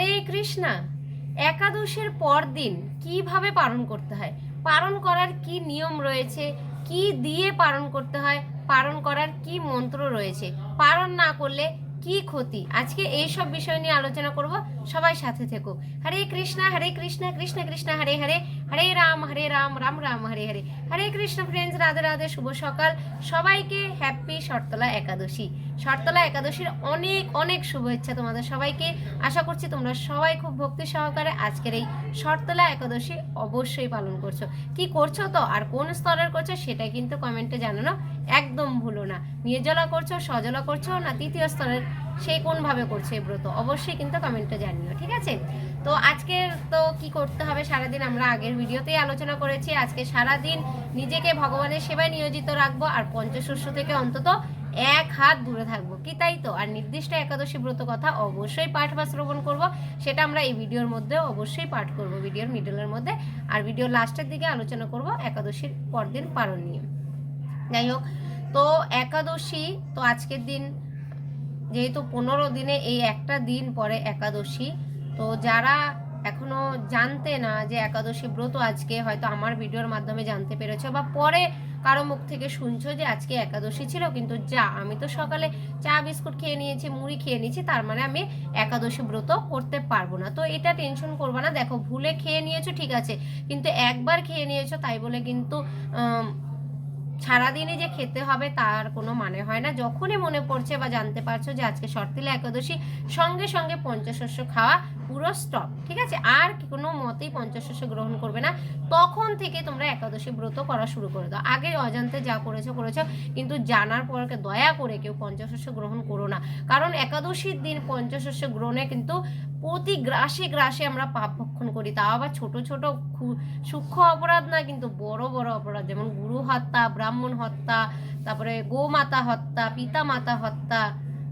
হরে কৃষ্ণা, একাদশের পর দিন কীভাবে পালন করতে হয়? পালন করার কি নিয়ম রয়েছে? কি দিয়ে পালন করতে হয়? পালন করার কি মন্ত্র রয়েছে? পালন না করলে কি ক্ষতি? আজকে এইসব বিষয় নিয়ে আলোচনা করব। সবাই সাথে থেকো। হরে কৃষ্ণা হরে কৃষ্ণা, কৃষ্ণ কৃষ্ণ, হরে হরে হরে রাম হরে রাম রাম রাম, হরে হরে। হরে কৃষ্ণ ফ্রেন্ডস রাধে রাধে, শুভ সকাল। সবাইকে হ্যাপি শর্তলা একাদশী। শর্তলা একাদশীর অনেক অনেক শুভেচ্ছা তোমাদের সবাইকে। আশা করছি তোমরা সবাই খুব ভক্তি সহকারে আজকের এই শর্তলা একাদশী অবশ্যই পালন করছ। কি করছ তো? আর কোন স্তরের করছ সেটা কিন্তু কমেন্টে জানানো একদম ভুলো না। নির্জলা করছ, সজলা করছ না তৃতীয় স্তরের সেই কোনভাবে করছে এই ব্রত? অবশ্যই কিন্তু কমেন্টে জানিও, ঠিক আছে? তো আজকের তো কি করতে হবে? সারাদিন আমরা আগের ভিডিওতেই আলোচনা করেছি। আজকে সারাদিন নিজেকে ভগবানের সেবায় নিয়োজিত রাখব আর পঞ্চশস্য থেকে অন্তত এক হাত দূরে থাকব। কি তাই তো? আর নির্দিষ্ট একাদশী ব্রত কথা অবশ্যই পাঠ বা শ্রবণ করব। সেটা আমরা এই ভিডিওর মধ্যে অবশ্যই পাঠ করব, ভিডিওর মিডলের মধ্যে। আর ভিডিওর লাস্টের দিকে আলোচনা করব একাদশীর পরদিন পালন নিয়ে যাই হোক, তো একাদশী, তো আজকের দিন যেহেতু পনেরো দিনে এই একটা দিন পরে একাদশী, তো যারা এখনও জানতে না যে একাদশী ব্রত আজকে হয়তো আমার ভিডিওর মাধ্যমে জানতে পেরেছ বা পরে কারও মুখ থেকে শুনছো যে আজকে একাদশী ছিল, কিন্তু যা, আমি তো সকালে চা, বিস্কুট খেয়ে নিয়েছি, মুড়ি খেয়ে নিয়েছি, তার মানে আমি একাদশী ব্রত করতে পারব না। তো এটা টেনশন করব না, দেখো ভুলে খেয়ে নিয়েছো ঠিক আছে, কিন্তু একবার খেয়ে নিয়েছো তাই বলে কিন্তু সারাদিনই যে খেতে হবে তার কোনো মানে হয় না। যখনই মনে পড়ছে বা জানতে পারছ যে আজকে শর্তিলা একাদশী, সঙ্গে সঙ্গে পঞ্চশস্য খাওয়া পুরো স্টপ ঠিক আছে? আর কোনো মতেই পঞ্চশস্য গ্রহণ করবে না। তখন থেকে তোমরা একাদশী ব্রত করা শুরু করে দাও। আগে অজান্তে যা করেছ করেছ, কিন্তু জানার পর দয়া করে কেউ পঞ্চশস্য গ্রহণ করো না। কারণ একাদশীর দিন পঞ্চশস্য গ্রহণে কিন্তু প্রতি গ্রাসে গ্রাসে আমরা পাপ ভক্ষণ করি। তাও আবার ছোট ছোট সূক্ষ্ম অপরাধ না, কিন্তু বড় বড় অপরাধ। যেমন গুরু হত্যা, ব্রাহ্মণ হত্যা, তারপরে গোমাতা হত্যা পিতা মাতা হত্যা,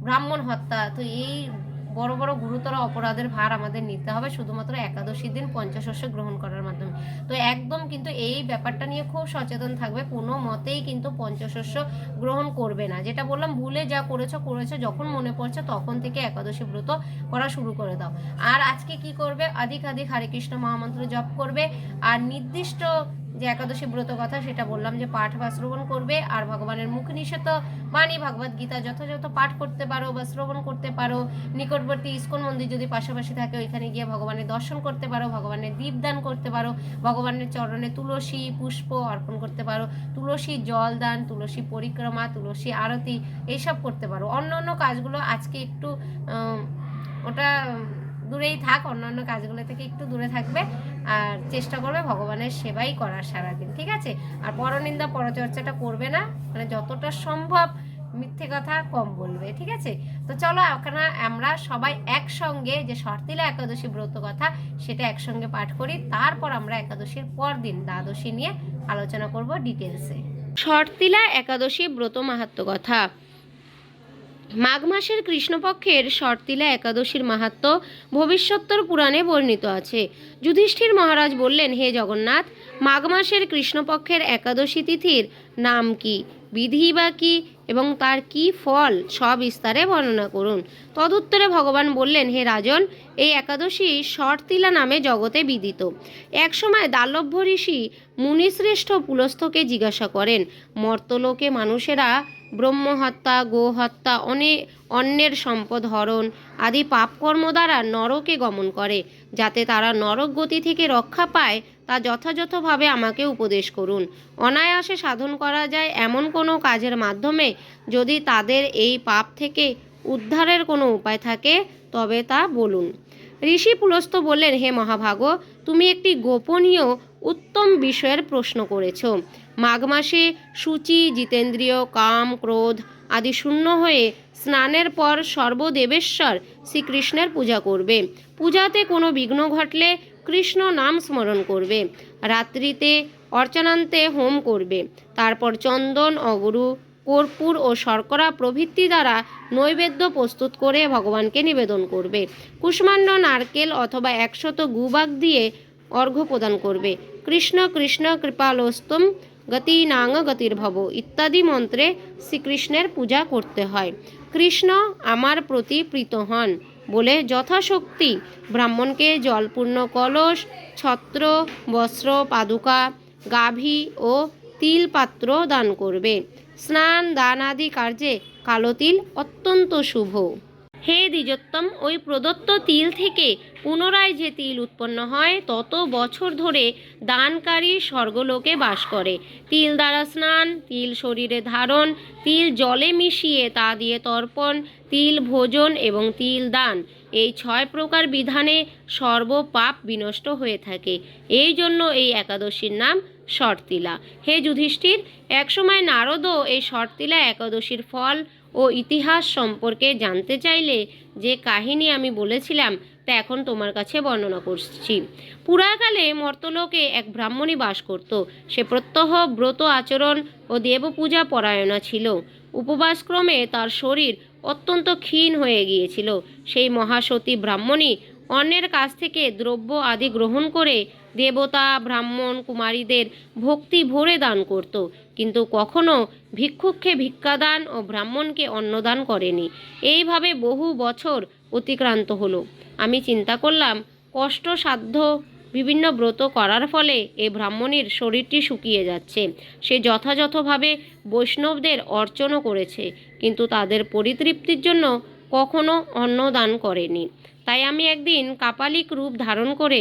ব্রাহ্মণ হত্যা। তো এই বড় বড় গুরুতর অপরাধের ভার আমাদের নিতে হবে শুধুমাত্র একাদশীর দিন পঞ্চশস্য গ্রহণ করার মাধ্যমে। তো একদম কিন্তু এই ব্যাপারটা নিয়ে খুব সচেতন থাকবে কোনো মতেই কিন্তু পঞ্চশস্য গ্রহণ করবে না। যেটা বললাম ভুলে যা করেছ করেছ যখন মনে পড়ছে তখন থেকে একাদশী ব্রত করা শুরু করে দাও। আর আজকে কি করবে? অধিক অধিক হরে কৃষ্ণ মহামন্ত্র জপ করবে। আর নির্দিষ্ট যে একাদশী ব্রত কথা সেটা বললাম যে পাঠ বা শ্রবণ করবে, আর ভগবানের মুখ নিষেধ বাণী ভগবদ গীতা যথাযথ পাঠ করতে পারো বা শ্রবণ করতে পারো। নিকটবর্তী ইস্কন মন্দির যদি পাশাপাশি থাকে, ওইখানে গিয়ে ভগবানের দর্শন করতে পারো, ভগবানের দীপদান করতে পারো, ভগবানের চরণে তুলসী পুষ্প অর্পণ করতে পারো, তুলসী জল দান তুলসী পরিক্রমা, তুলসী আরতি এইসব করতে পারো। অন্য অন্য কাজগুলো আজকে একটু ওটা দূরেই থাক অন্যান্য কাজগুলো থেকে একটু দূরে থাকবে। আর চেষ্টা করবে ভগবানের সেবাই করার সারাদিন, ঠিক আছে? আর পরনিন্দা পরচর্চাটা করবে না মানে যতটা সম্ভব মিথ্যে কথা কম বলবে, ঠিক আছে? তো চলো ওখানে আমরা সবাই একসঙ্গে যে শর্তিলা একাদশী ব্রত কথা সেটা একসঙ্গে পাঠ করি, তারপর আমরা একাদশীর পর দিন দ্বাদশী নিয়ে আলোচনা করব ডিটেলসে শর্তিলা একাদশী ব্রত মাহাত্ম কথা। মাঘ মাসের কৃষ্ণপক্ষের শর্তিলা একাদশীর মাহাত্ম ভবিষ্যত্তর পুরাণে বর্ণিত আছে। যুধিষ্ঠির মহারাজ বললেন, হে জগন্নাথ, মাঘ মাসের কৃষ্ণপক্ষের একাদশী তিথির নাম কি? বিধি বা কি? এবং তার কি ফল? সব সবিস্তারে বর্ণনা করুন। তদুত্তরে ভগবান বললেন, হে রাজন, এই একাদশী শর্তিলা নামে জগতে বিদিত। একসময় দালভ্য ঋষি মুনিশ্রেষ্ঠ পুলস্থকে জিজ্ঞাসা করেন, মর্তলোকে মানুষেরা ব্রহ্মহত্যা, গোহত্যা, অনে, অন্যের সম্পদ হরণ আদি পাপকর্ম দ্বারা নরকে গমন করে। যাতে তারা নরক গতি থেকে রক্ষা পায়, তা যথাযথভাবে আমাকে উপদেশ করুন। অনায়াসে সাধন করা যায় এমন কোনো কাজের মাধ্যমে যদি তাদের এই পাপ থেকে উদ্ধারের কোনো উপায় থাকে, তবে তা বলুন। ঋষি পুলস্ত বললেন, হে মহাভাগ, তুমি একটি গোপনীয়, উত্তম বিষয়ের প্রশ্ন করেছ। মাঘ মাসে সূচি, জিতেন্দ্রীয়, কাম, ক্রোধ আদি শূন্য হয়ে স্নানের পর সর্বদেবেশ্বর শ্রীকৃষ্ণের পূজা করবে। পূজাতে কোনো বিঘ্ন ঘটলে কৃষ্ণ নাম স্মরণ করবে। রাত্রিতে অর্চনান্তে হোম করবে। তারপর চন্দন অগুরু কর্পূর ও শর্করা প্রভৃতি দ্বারা নৈবেদ্য প্রস্তুত করে ভগবানকে নিবেদন করবে। কুষ্মাণ্ড, নারকেল অথবা একশত গুবাক দিয়ে অর্ঘ্য প্রদান করবে। কৃষ্ণ কৃষ্ণ, কৃপালোস্তম গতি নাং গতির্ভব। ইত্যাদি মন্ত্রে শ্রীকৃষ্ণের পূজা করতে হয়। কৃষ্ণ আমার প্রতি প্রীত হন বলে যথাশক্তি ব্রাহ্মণকে জলপূর্ণ কলস, ছত্র, বস্ত্র, পাদুকা, গাভী ও তিল পাত্র দান করবে। স্নান দান আদি কার্যে কালো তিল অত্যন্ত শুভ। হে দ্বিজোত্তম, ওই প্রদত্ত তিল থেকে পুনরায় যে তিল উৎপন্ন হয়, তত বছর ধরে দানকারী স্বর্গলোকে বাস করে। তিল দ্বারা স্নান, তিল শরীরে ধারণ, তিল জলে মিশিয়ে তা দিয়ে তর্পণ, তিল ভোজন এবং তিল দান। এই ছয় প্রকার বিধানে সর্বপাপ বিনষ্ট হয়ে থাকে। এই জন্য এই একাদশীর নাম শর্তিলা হে যুধিষ্ঠির, একসময় নারদও এই শর্তিলা একাদশীর ফল ও ইতিহাস সম্পর্কে জানতে চাইলে যে কাহিনী আমি বলেছিলাম, তা এখন তোমার কাছে বর্ণনা করছি। পুরাকালে মর্তলোকে এক ব্রাহ্মণী বাস করত। সে প্রত্যহ ব্রত আচরণ ও দেবপূজা পরায়ণা ছিল। উপবাসক্রমে তার শরীর অত্যন্ত ক্ষীণ হয়ে গিয়েছিল। সেই মহাসতী ব্রাহ্মণী অন্যের কাছ থেকে দ্রব্য আদি গ্রহণ করে দেবতা, ব্রাহ্মণ, কুমারীদের ভক্তি ভরে দান করত। কিন্তু কখনো ভিক্ষুককে ভিক্ষাদান ও ব্রাহ্মণকে অন্নদান করেনি। এইভাবে বহু বছর অতিক্রান্ত হলো। আমি চিন্তা করলাম কষ্টসাধ্য বিভিন্ন ব্রত করার ফলে এ ব্রাহ্মণীর শরীরটি শুকিয়ে যাচ্ছে। সে যথাযথভাবে বৈষ্ণবদের অর্চনও করেছে, কিন্তু তাদের পরিতৃপ্তির জন্য কখনো অন্ন দান করেনি। তাই আমি একদিন কাপালিক রূপ ধারণ করে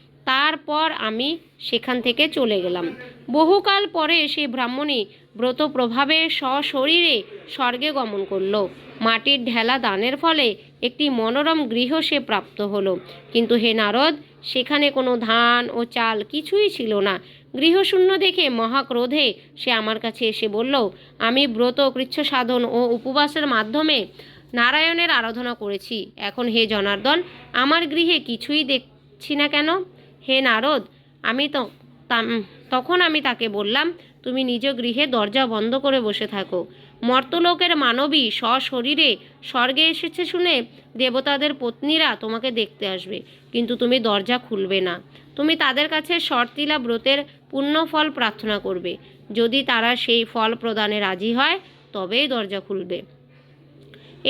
তারপর আমি সেখান থেকে চলে গেলাম। বহুকাল পরে সেই ব্রাহ্মণী ব্রত প্রভাবে সশরীরে স্বর্গে গমন করল। মাটির ঢেলা দানের ফলে একটি মনোরম গৃহ সে প্রাপ্ত হলো। কিন্তু হে নারদ, সেখানে কোনো ধান ও চাল কিছুই ছিল না। গৃহশূন্য দেখে মহাক্রোধে সে আমার কাছে এসে বলল, আমি ব্রত কৃচ্ছ সাধন ও উপবাসের মাধ্যমে নারায়ণের আরাধনা করেছি। এখন হে জনার্দন, আমার গৃহে কিছুই দেখছি না কেন? হে নারদ, আমি তো তখন আমি তাকে বললাম, তুমি নিজ গৃহে দরজা বন্ধ করে বসে থাকো। মর্তলোকের মানবী সশরীরে স্বর্গে এসেছে শুনে দেবতাদের পত্নীরা তোমাকে দেখতে আসবে, কিন্তু তুমি দরজা খুলবে না। তুমি তাদের কাছে শর্তিলা ব্রতের পুণ্যফল প্রার্থনা করবে। যদি তারা সেই ফল প্রদানে রাজি হয়, তবেই দরজা খুলবে।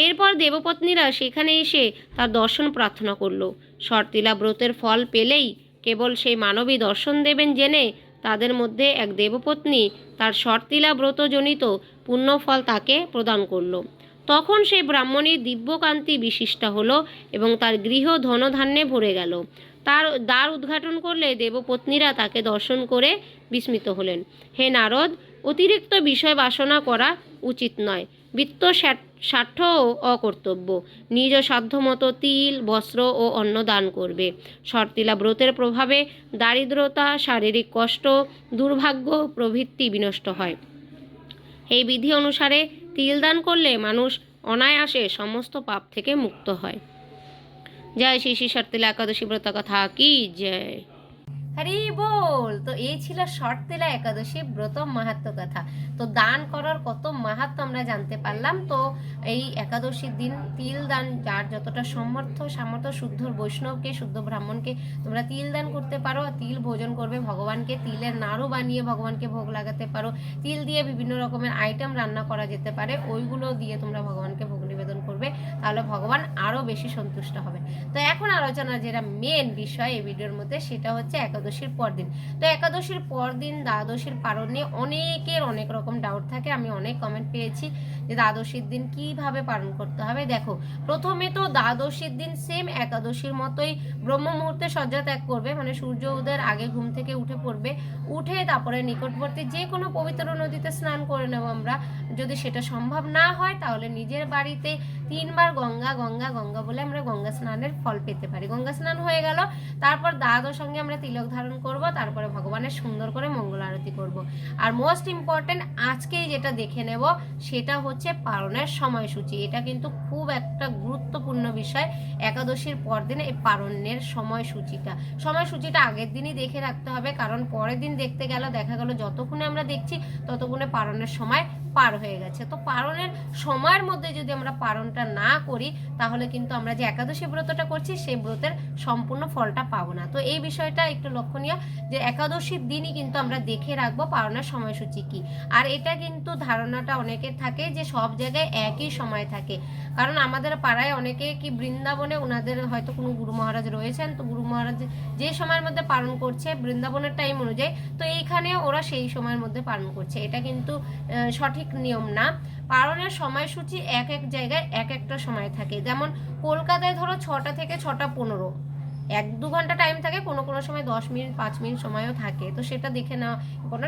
এরপর দেবপত্নীরা সেখানে এসে তার দর্শন প্রার্থনা করল। শর্তিলা ব্রতের ফল পেলেই কেবল সেই মানবী দর্শন দেবেন জেনে তাদের মধ্যে এক দেবপত্নী তার শর্তিলা ব্রতজনিত পুণ্যফল তাকে প্রদান করল। তখন সেই ব্রাহ্মণীর দিব্যকান্তি বিশিষ্টা হলো এবং তার গৃহ ধনধান্যে ভরে গেল। তার, দ্বার উদ্ঘাটন করলে দেবপত্নীরা তাকে দর্শন করে বিস্মিত হলেন। হে নারদ, অতিরিক্ত বিষয় বাসনা করা উচিত নয়। বৃত্ত স্বার্থও অকর্তব্য। নিজ সাধ্যমতো তিল, বস্ত্র ও অন্ন দান করবে। শর্তিলা ব্রতের প্রভাবে দারিদ্রতা, শারীরিক কষ্ট, দুর্ভাগ্য প্রভৃতি বিনষ্ট হয়। এই বিধি অনুসারে তিল দান করলে মানুষ অনায়াসে সমস্ত পাপ থেকে মুক্ত হয়। জয় শ্রী শ্রী শর্তিলা একাদশী ব্রত কথা কি? জয়। হরি বল। তো এই ছিল শর্তিলা একাদশী ব্রত মাহাত্ম কথা। তো দান করার কত মাহাত্ম আমরা জানতে পারলাম। তো এই একাদশীর দিন তিল দান, যার যতটা সমর্থ সামর্থ্য শুদ্ধ বৈষ্ণবকে, শুদ্ধ ব্রাহ্মণকে তোমরা তিল দান করতে পারো তিল ভোজন করবে ভগবানকে। তিলের নাড়ু বানিয়ে ভগবানকে ভোগ লাগাতে পারো। তিল দিয়ে বিভিন্ন রকমের আইটেম রান্না করা যেতে পারে। ওইগুলো দিয়ে তোমরা ভগবানকে করবে, তাহলে ভগবান আরও বেশি সন্তুষ্ট হবে। তো এখন আলোচনা যেটা মেন বিষয় এই ভিডিওর মধ্যে, সেটা হচ্ছে একাদশীর পরদিন। তো একাদশীর পরদিন দ্বাদশীর নিয়ে অনেকের অনেক রকম ডাউট থাকে। আমি অনেক কমেন্ট পেয়েছি যে দ্বাদশীর দিন কীভাবে পালন করতে হবে। দেখো, প্রথমে তো দ্বাদশীর দিন সেম একাদশীর মতোই ব্রহ্ম মুহূর্তে শয্যা ত্যাগ করবে মানে সূর্য উদয়ের আগে ঘুম থেকে উঠে পড়বে। উঠে তারপরে নিকটবর্তী যে কোনো পবিত্র নদীতে স্নান করে নেব আমরা। যদি সেটা সম্ভব না হয়, তাহলে নিজের বাড়িতে তিনবার গঙ্গা গঙ্গা গঙ্গা বলে আমরা গঙ্গা স্নানের ফল পেতে পারি। গঙ্গা স্নান হয়ে গেল, তারপর দ্বাদশ সঙ্গে আমরা তিলক ধারণ করব, তারপরে ভগবানের সুন্দর করে মঙ্গল আরতি করব। আর মোস্ট ইম্পর্টেন্ট আজকেই যেটা দেখে নেব, সেটা হচ্ছে পালনের সময়সূচি। এটা কিন্তু খুব একটা গুরুত্বপূর্ণ বিষয়, একাদশীর পরদিন এই পালনের সময়সূচিটা। সময়সূচিটা আগের দিনই দেখে রাখতে হবে, কারণ পরের দিন দেখতে গেল, দেখা গেল, যতক্ষণে আমরা দেখছি, ততক্ষণে পালনের সময় পার হয়ে গেছে। তো পারণের সময়ের মধ্যে যদি আমরা পারণটা না করি তাহলে কিন্তু আমরা যে একাদশী ব্রতটা করছি সেই ব্রতের সম্পূর্ণ ফলটা পাবো না। তো এই বিষয়টা একটু লক্ষণীয় যে একাদশীর দিনই কিন্তু আমরা দেখে রাখব পারণের সময়সূচি কি। আর এটা কিন্তু ধারণাটা অনেকের থাকে যে সব জায়গায় একই সময় থাকে। কারণ আমাদের পাড়ায় অনেকে কি বৃন্দাবনে ওনাদের হয়তো কোনো গুরু মহারাজ রয়েছেন তো গুরু মহারাজ যে সময়ের মধ্যে পালন করছে বৃন্দাবনের টাইম অনুযায়ী তো এইখানে ওরা সেই সময়ের মধ্যে পালন করছে। এটা কিন্তু আহ, সঠিক নিয়ম না। পালনের সময়সূচি এক এক জায়গায় এক একটা সময় থাকে। যেমন কলকাতায় ধরো ছটা থেকে ছটা পনেরো। এক দু ঘণ্টা টাইম থাকে, কোনো কোনো সময় দশ মিনিট, পাঁচ মিনিট সময়ও থাকে। তো সেটা দেখে নেওয়া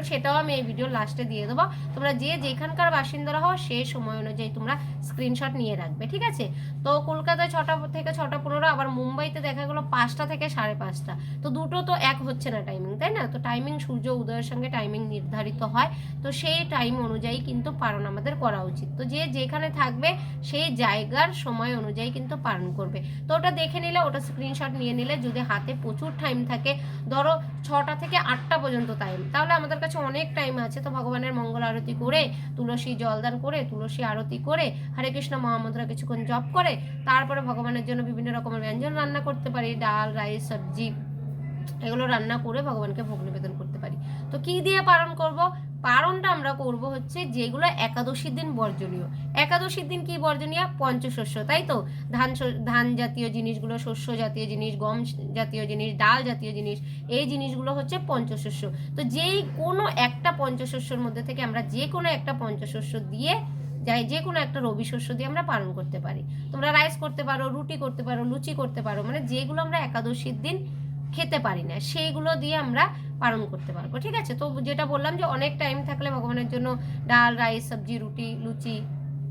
সেটাও আমি এই ভিডিও লাস্টে দিয়ে দেবো। তোমরা যে যেখানকার বাসিন্দারা হও সেই সময় অনুযায়ী তোমরা স্ক্রিনশট নিয়ে রাখবে, ঠিক আছে? তো কলকাতায় ছটা থেকে ছটা পনেরো, আবার মুম্বাইতে দেখা গেলো পাঁচটা থেকে সাড়ে পাঁচটা। তো দুটো তো এক হচ্ছে না টাইমিং তাই না? তো টাইমিং সূর্য উদয়ের সঙ্গে টাইমিং নির্ধারিত হয়। তো সেই টাইম অনুযায়ী কিন্তু পালন আমাদের করা উচিত। তো যে যেখানে থাকবে, সেই জায়গার সময় অনুযায়ী কিন্তু পালন করবে। তো ওটা দেখে নিলে, ওটা স্ক্রিনশট নিয়ে নিলে যদি হাতে প্রচুর টাইম থাকে, ধরো ছটা থেকে আটটা পর্যন্ত টাইম তাহলে আমাদের কাছে অনেক টাইম আছে। তো ভগবানের মঙ্গল আরতি করে, তুলসী জলদান করে, তুলসী আরতি করে, হরে কৃষ্ণ মহামন্ত্র কিছুক্ষণ জপ করে, তারপরে ভগবানের জন্য বিভিন্ন রকমের ব্যঞ্জন রান্না করতে পারি, ডাল, রাইস, সবজি, এগুলো রান্না করে ভগবানকে ভোগ নিবেদন করতে পারি। তো কি দিয়ে পালন করব? পালনটা আমরা করব হচ্ছে যেগুলো একাদশীর দিন বর্জনীয়। একাদশীর দিন কি বর্জনীয়? পঞ্চশস্য, তাই তো? ধান ধান জাতীয় জিনিসগুলো, শস্য জাতীয় জিনিস, গম জাতীয় জিনিস, ডাল জাতীয় জিনিস, এই জিনিসগুলো হচ্ছে পঞ্চশস্য। তো যেই কোনো একটা পঞ্চশস্যর মধ্যে থেকে আমরা যে কোনো একটা পঞ্চশস্য দিয়ে যাই যে কোনো একটা রবি শস্য দিয়ে আমরা পালন করতে পারি। তোমরা রাইস করতে পারো, রুটি করতে পারো, লুচি করতে পারো মানে যেগুলো আমরা একাদশীর দিন খেতে পারি না। সেইগুলো দিয়ে আমরা পালন করতে পারব, ঠিক আছে? তো যেটা বললাম যে অনেক টাইম থাকলে ভগবানের জন্য ডাল, রাইস, সবজি, রুটি, লুচি,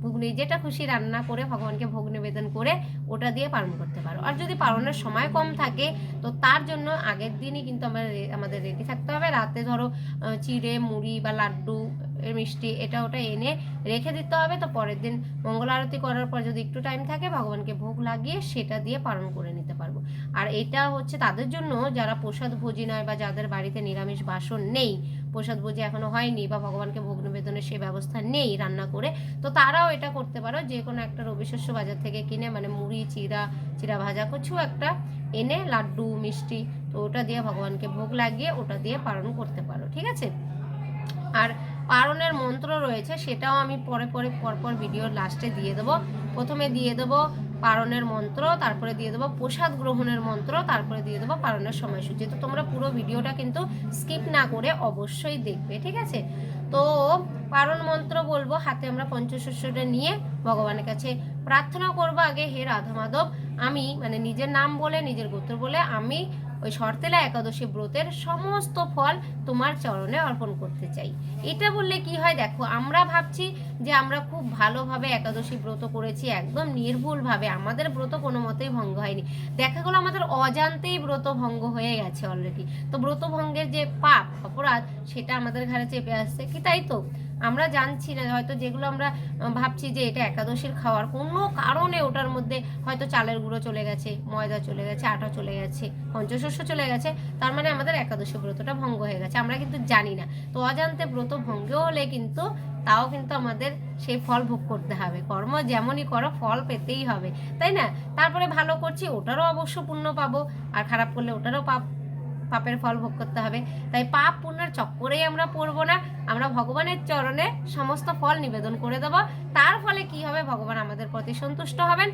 ঘুগনি, যেটা খুশি রান্না করে ভগবানকে ভোগ নিবেদন করে ওটা দিয়ে পালন করতে পারো। আর যদি পালনের সময় কম থাকে, তো তার জন্য আগের দিনই কিন্তু আমরা আমাদের রেডি থাকতে হবে। রাতে ধরো চিড়ে, মুড়ি বা লাড্ডু মিষ্টি, এটা ওটা এনে রেখে দিতে হবে। তো পরের দিন মঙ্গল আরতি করার পর যদি একটু টাইম থাকে, ভগবানকে ভোগ লাগিয়ে সেটা দিয়ে পালন করে নিতে পারব। আর এটা হচ্ছে তাদের জন্য যারা প্রসাদ ভোজি নয় বা যাদের বাড়িতে নিরামিষ বাসন নেই, প্রসাদ ভোজি এখনও হয়নি বা ভগবানকে ভোগ নিবেদনের সে ব্যবস্থা নেই রান্না করে, তো তারাও এটা করতে পারো। যে কোনো একটা রবিশস্য বাজার থেকে কিনে মানে মুড়ি চিরা চিরা ভাজা, কিছু একটা এনে লাড্ডু, মিষ্টি, তো ওটা দিয়ে ভগবানকে ভোগ লাগিয়ে ওটা দিয়ে পালন করতে পারো, ঠিক আছে? আর পারণের মন্ত্র রয়েছে, সেটাও আমি পরে পরে পরপর ভিডিওর লাস্টে দিয়ে দেবো। প্রথমে দিয়ে দেবো পালনের মন্ত্র, তারপরে দিয়ে দেবো প্রসাদ গ্রহণের মন্ত্র, তারপরে দিয়ে দেবো পারণের সময়সূচি। তো তোমরা পুরো ভিডিওটা কিন্তু স্কিপ না করে অবশ্যই দেখবে, ঠিক আছে? তো পারণ মন্ত্র বলব, হাতে আমরা পঞ্চশস্যটা নিয়ে ভগবানের কাছে প্রার্থনা করব আগে, হে রাধা মাধব, আমি মানে নিজের নাম বলে, নিজের গোত্র বলে আমি ওই শর্তেলা একাদশী ব্রতের সমস্ত ফল তোমার চরণে অর্পণ করতে চাই। এটা বললে কি হয় দেখো, আমরা ভাবছি যে আমরা খুব ভালোভাবে একাদশী ব্রত করেছি, একদম নির্ভুলভাবে, আমাদের ব্রত কোনো মতেই ভঙ্গ হয়নি। দেখা গেলো আমাদের অজান্তেই ব্রত ভঙ্গ হয়ে গেছে অলরেডি তো ব্রত ভঙ্গের যে পাপ, অপরাধ, সেটা আমাদের ঘাড়ে চেপে আসছে, কি তাই তো? আমরা জানছি না, হয়তো যেগুলো আমরা ভাবছি যে এটা একাদশীর খাওয়ার কোনো কারণে ওটার মধ্যে হয়তো চালের গুঁড়ো চলে গেছে, ময়দা চলে গেছে, আটা চলে গেছে, পঞ্চশস্য চলে গেছে, তার মানে আমাদের একাদশী ব্রতটা ভঙ্গ হয়ে গেছে, আমরা কিন্তু জানি না। তো অজান্তে ব্রত ভঙ্গ হলে কিন্তু তাও কিন্তু আমাদের সেই ফল ভোগ করতে হবে, কর্ম যেমনই করো, ফল পেতেই হবে, তাই না? তারপরে ভালো করছি, ওটারও অবশ্য পুণ্য পাবো, আর খারাপ করলে ওটারও পাপ পাপের ফল ভোগ করতে হবে। তাই পাপ পুণ্যের চক্করেই আমরা পড়ব না। আমরা ভগবানের চরণে সমস্ত ফল নিবেদন করে দেবো। তার ফলে কি হবে? ভগবান আমাদের প্রতি সন্তুষ্ট হবেন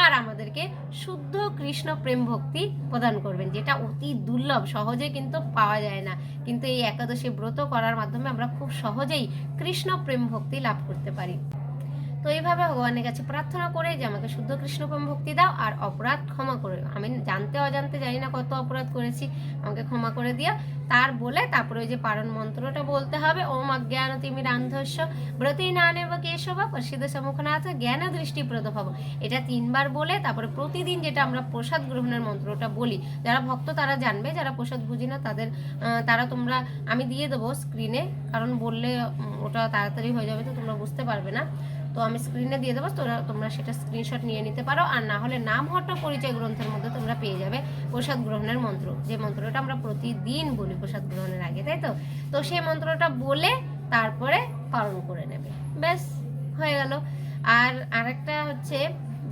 আর আমাদেরকে শুদ্ধ কৃষ্ণ প্রেম ভক্তি প্রদান করবেন, যেটা অতি দুর্লভ, সহজে কিন্তু পাওয়া যায় না। কিন্তু এই একাদশী ব্রত করার মাধ্যমে আমরা খুব সহজেই কৃষ্ণ প্রেম ভক্তি লাভ করতে পারি। তো এইভাবে ভগবানের কাছে প্রার্থনা করে যে আমাকে শুদ্ধ কৃষ্ণ প্রেম ভক্তি দাও আর অপরাধ ক্ষমা করে আমি জানতে অজান্তে জানি না কত অপরাধ করেছি, আমাকে ক্ষমা করে দিও। তার বলে তারপরে ওই যে পারণ মন্ত্রটা বলতে হবে, ওম অজ্ঞান তিমির আন্ধস্য ব্রতী নানেব কেশব প্রসিদ্ধ সম্মুখনাথ জ্ঞান দৃষ্টি প্রদভব এটা তিনবার বলে তারপরে প্রতিদিন যেটা আমরা প্রসাদ গ্রহণের মন্ত্রটা বলি, যারা ভক্ত তারা জানবে, যারা প্রসাদ বুঝি না তাদের তারা তোমরা, আমি দিয়ে দেবো স্ক্রিনে কারণ বললে ওটা তাড়াতাড়ি হয়ে যাবে তো তোমরা বুঝতে পারবে না। তো আমি স্ক্রিনে দিয়ে দেবো, তোরা, তোমরা সেটা স্ক্রিনশট নিয়ে নিতে পারো। আর না হলে নাম হট্ট পরিচয় গ্রন্থের মধ্যে তোমরা পেয়ে যাবে প্রসাদ গ্রহণের মন্ত্র। যে মন্ত্রটা আমরা প্রতিদিন বলি প্রসাদ গ্রহণের আগে, তাই তো? তো সেই মন্ত্রটা বলে তারপরে পালন করে নেবে। ব্যাস, হয়ে গেল। আর আরেকটা হচ্ছে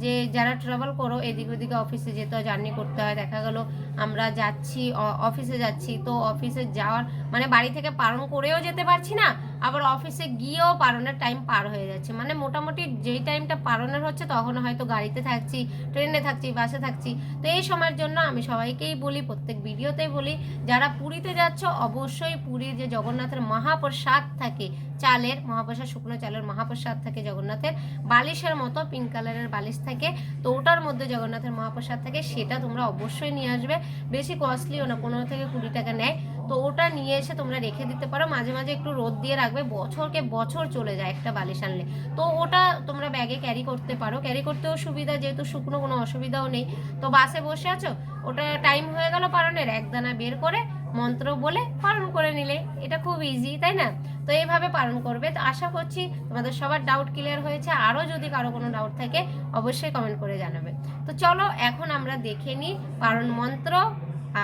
যে, যারা ট্রাভেল করো, এদিক ওদিকে অফিসে যেতে হয় জার্নি করতে হয়, দেখা গেল আমরা যাচ্ছি অফিসে যাচ্ছি। তো অফিসে যাওয়ার মানে বাড়ি থেকে পালন করেও যেতে পারছি না, আবার অফিসে গিয়েও পালনের টাইম পার হয়ে যাচ্ছে। মানে মোটামুটি যেই টাইমটা পালনের হচ্ছে তখন হয়তো গাড়িতে থাকছি ট্রেনে থাকছি বাসে থাকছি। তো এই সময়ের জন্য আমি সবাইকেই বলি, প্রত্যেক ভিডিওতেই বলি, যারা পুরীতে যাচ্ছ, অবশ্যই পুরীর যে জগন্নাথের মহাপ্রসাদ থাকে, চালের, মহাপ্রসাদ, শুকনো চালের মহাপ্রসাদ থাকে জগন্নাথের, বালিশের মতো পিঙ্ক কালারের বালিশ থাকে, তো ওটার মধ্যে জগন্নাথের মহাপ্রসাদ থাকে, সেটা তোমরা অবশ্যই নিয়ে আসবে। বেশি কস্টলিও না, পনেরো থেকে কুড়ি টাকা নেয়। তো ওটা নিয়ে এসে তোমরা রেখে দিতে পারো। মাঝে মাঝে একটু রোদ দিয়ে রাখবে, বছরকে বছর চলে যায় একটা বালিশ আনলে। তো ওটা তোমরা ব্যাগে ক্যারি করতে পারো। ক্যারি করতেও সুবিধা, যেহেতু শুকনো কোনো অসুবিধাও নেই। তো বাসে বসে আছো? ওটা টাইম হয়ে গেল পারনের। একদানা বের করে মন্ত্র বলে পালন করে নিলে এটা খুব ইজি তাই না? তো এইভাবে পালন করবে। তো আশা করছি তোমাদের সবার ডাউট ক্লিয়ার হয়েছে। আরও যদি কারও কোনো ডাউট থাকে, অবশ্যই কমেন্ট করে জানাবে। তো চলো, এখন আমরা দেখে নিই পালন মন্ত্র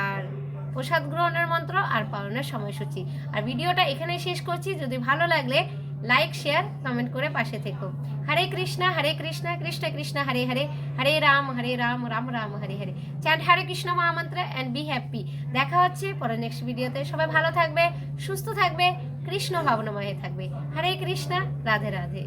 আর প্রসাদ গ্রহণের মন্ত্র আর পালনের সময়সূচি। আর ভিডিওটা এখানেই শেষ করছি। যদি ভালো লাগলে লাইক শেয়ার কমেন্ট করে পাশে থেকো। Hare Krishna Hare Krishna Krishna Krishna Hare Hare Hare Ram Hare Ram Ram Ram Hare Hare chant Hare Krishna mahamantra and B happy দেখা হচ্ছে পরে নেক্সট ভিডিওতে সবাই ভালো থাকবে, সুস্থ থাকবে, কৃষ্ণ ভাবনাময় থাকবে। হরে কৃষ্ণ রাধে রাধে